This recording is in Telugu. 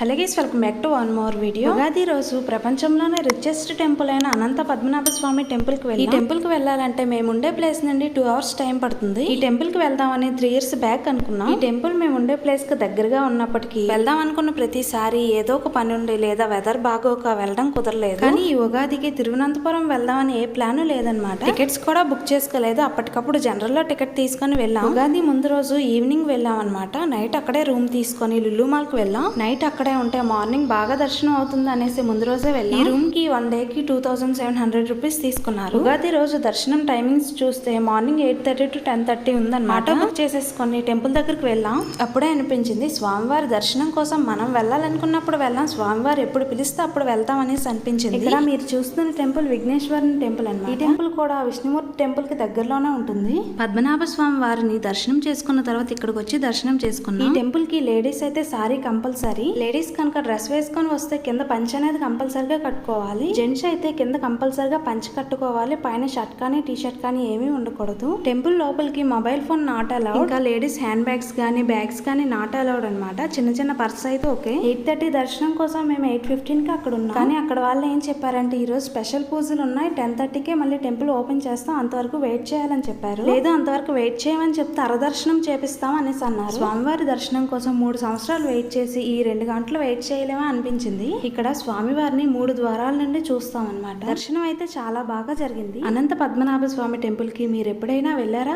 Hello guys welcome back to one more video Ugadi రోజు ప్రపంచంలోనే రిచెస్ట్ టెంపుల్ అయిన అనంత పద్మనాభ స్వామి టెంపుల్కి వెళ్ళి. ఈ టెంపుల్కి వెళ్ళాలంటే మేము ఉండే ప్లేస్ నుండి టూ అవర్స్ టైం పడుతుంది. ఈ టెంపుల్కి వెళ్దామని త్రీ ఇయర్స్ బ్యాక్ అనుకున్నాం. ఈ టెంపుల్ మేము ఉండే ప్లేస్కి దగ్గరగా ఉన్నప్పటికీ వెళ్దాం అనుకున్న ప్రతిసారి ఏదో ఒక పని ఉండి లేదా వెదర్ బాగోక వెళ్ళడం కుదరలేదు. కానీ ఈ ఉగాదికి తిరువనంతపురం వెళ్దామని ఏ ప్లాన్ లేదనమాట. టికెట్స్ కూడా బుక్ చేసుకోలేదు. అప్పటికప్పుడు జనరల్లో టికెట్ తీసుకొని వెళ్ళాం. ఉగాది ముందు రోజు ఈవినింగ్ వెళ్ళాం అనమాట నైట్ అక్కడే రూమ్ తీసుకొని లుల్లు మాల్కి వెళ్ళాం. నైట్ అక్కడే ఉంటే మార్నింగ్ బాగా దర్శనం అవుతుంది అనేసి ముందు రోజే వెళ్ళాం. ఈ రూమ్కి వన్ డే కి two thousand seven hundred rupees తీసుకున్నారు. ఉగాది రోజు దర్శనం టైమింగ్స్ చూస్తే morning eight thirty to ten thirty ఉందన్నమాట. బుక్ చేసేసుకొని టెంపుల్ దగ్గరికి వెళ్ళాం. అప్పుడే అనిపించింది స్వామివారి దర్శనం కోసం మనం వెళ్ళాలనుకున్నప్పుడు వెళ్ళాం. స్వామివారు ఎప్పుడు పిలిస్తే అప్పుడు వెళ్తాం అనేసి అనిపించింది. ఇక్కడ మీరు చూస్తున్న టెంపుల్ విఘ్నేశ్వరుని టెంపుల్ అన్నమాట. ఈ టెంపుల్ కూడా విష్ణుమూర్తి టెంపుల్కి దగ్గరలోనే ఉంటుంది. పద్మనాభ స్వామి వారిని దర్శనం చేసుకున్న తర్వాత ఇక్కడికి వచ్చి దర్శనం చేసుకున్నాం. ఈ టెంపుల్కి లేడీస్ అయితే సారీ కంపల్సరీ. లేడీస్ కనుక డ్రెస్ వేసుకొని వస్తే కింద పంచ అనేది కంపల్సరీగా కట్టుకోవాలి. జెంట్స్ అయితే కింద కంపల్సరిగా పంచ్ కట్టుకోవాలి. పైన షర్ట్ కానీ టీ షర్ట్ కానీ ఏమీ ఉండకూడదు. టెంపుల్ లోపలికి మొబైల్ ఫోన్ నాట్ అలౌడ్ ఇంకా లేడీస్ హ్యాండ్ బ్యాగ్స్ కానీ బ్యాగ్స్ కానీ నాట్ అలౌడ్ అనమాట చిన్న చిన్న పర్స్ అయితే ఓకే. ఎయిట్ థర్టీ దర్శనం కోసం మేము ఎయిట్ ఫిఫ్టీన్కి అక్కడ ఉన్నాం. కానీ అక్కడ వాళ్ళు ఏం చెప్పారంటే ఈ రోజు స్పెషల్ పూజలు ఉన్నాయి. టెన్ థర్టీకే మళ్ళీ టెంపుల్ ఓపెన్ చేస్తాం. అంతవరకు వెయిట్ చేయాలని చెప్పారు. లేదు అంతవరకు వెయిట్ చేయమని చెప్తే అరదర్శనం చేపిస్తాం అనేసి అన్నారు. స్వామివారి దర్శనం కోసం మూడు సంవత్సరాలు వెయిట్ చేసి ఈ రెండు గంటలు వెయిట్ చేయలేమా అనిపించింది. ఇక్కడ స్వామివారిని మూడు ద్వారాల నుండి చూస్తాం అన్నమాట దర్శనం అయితే చాలా బాగా జరిగింది. అనంత పద్మనాభ స్వామి టెంపుల్కి మీరు ఎప్పుడైనా వెళ్ళారా?